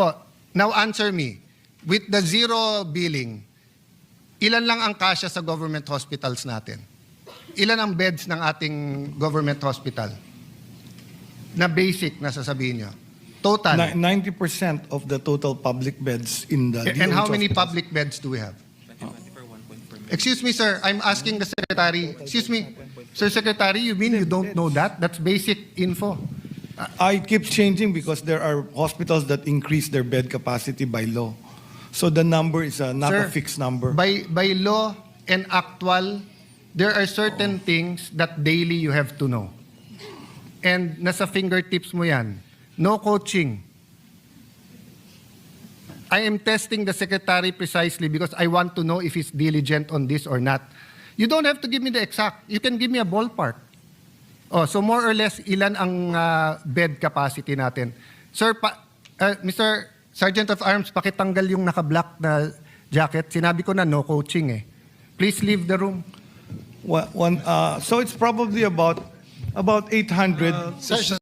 Oh, now answer me. With the zero billing, ilan lang ang kasya sa government hospitals natin? Ilan ang beds ng ating government hospital? Na basic na sasabihin nyo. Total. Ni- 90% of the total public beds in the And how DOH many hospitals. public beds do we have? Excuse me, sir. I'm asking the secretary. Excuse me. Sir Secretary, you mean you don't know that? That's basic info. I keep changing because there are hospitals that increase their bed capacity by law. So the number is uh, not Sir, a fixed number. By, by law and actual, there are certain things that daily you have to know. And nasa fingertips mo yan. No coaching. I am testing the secretary precisely because I want to know if he's diligent on this or not. You don't have to give me the exact. You can give me a ballpark. Oh, so more or less, ilan ang ah, bed capacity natin? Sir, pa, uh, Mr. Sergeant of Arms, pakitanggal yung naka-black na jacket. Sinabi ko na no coaching eh. Please leave the room. One, one, uh, so it's probably about about 800. Sir,